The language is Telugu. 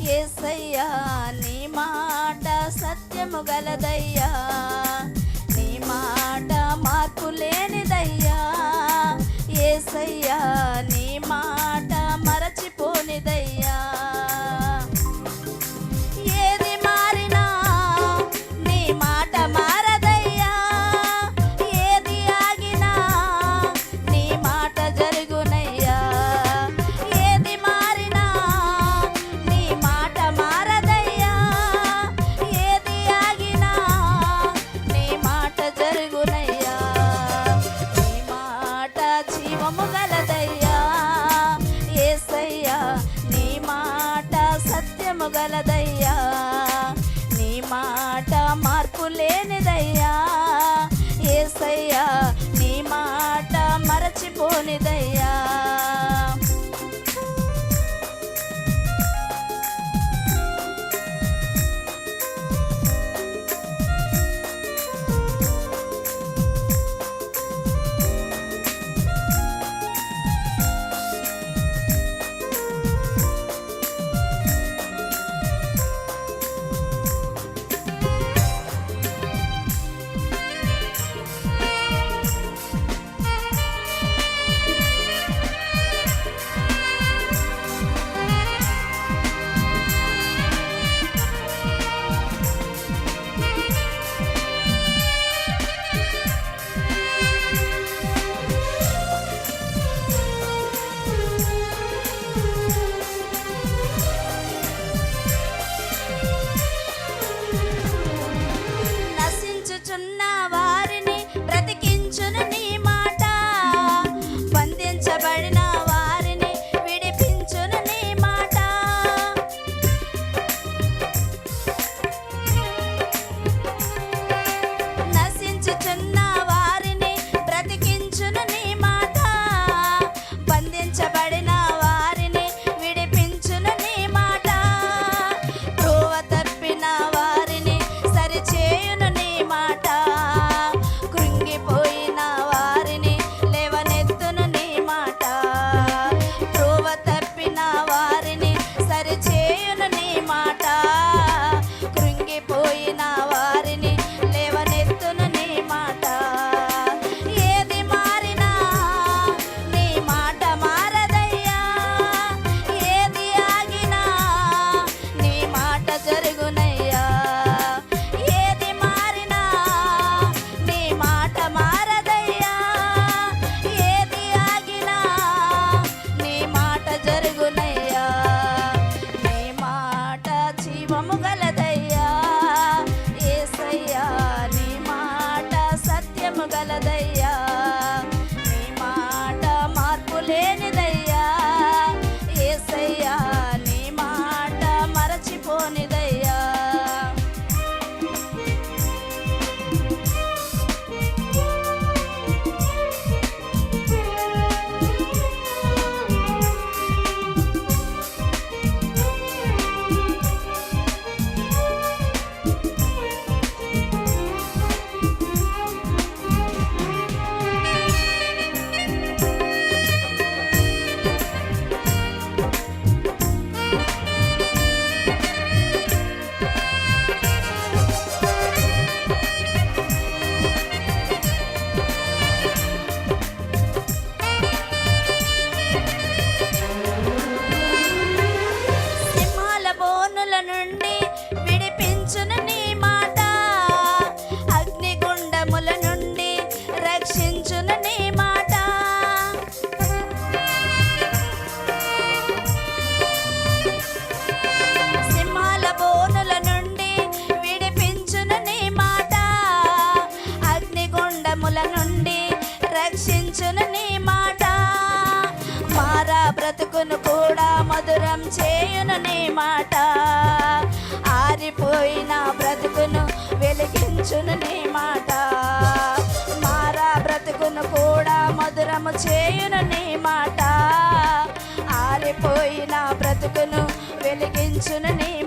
ఏసయ్యా నీ మాట సత్యము గలదయ్యా. ಕಲದೈ చేయును నీ మాట. ఆరిపోయిన బ్రతుకును వెలిగించును నీ మాట. మారా బ్రతుకును కూడా మధురము చేయుననే మాట. ఆరిపోయిన బ్రతుకును వెలిగించుననే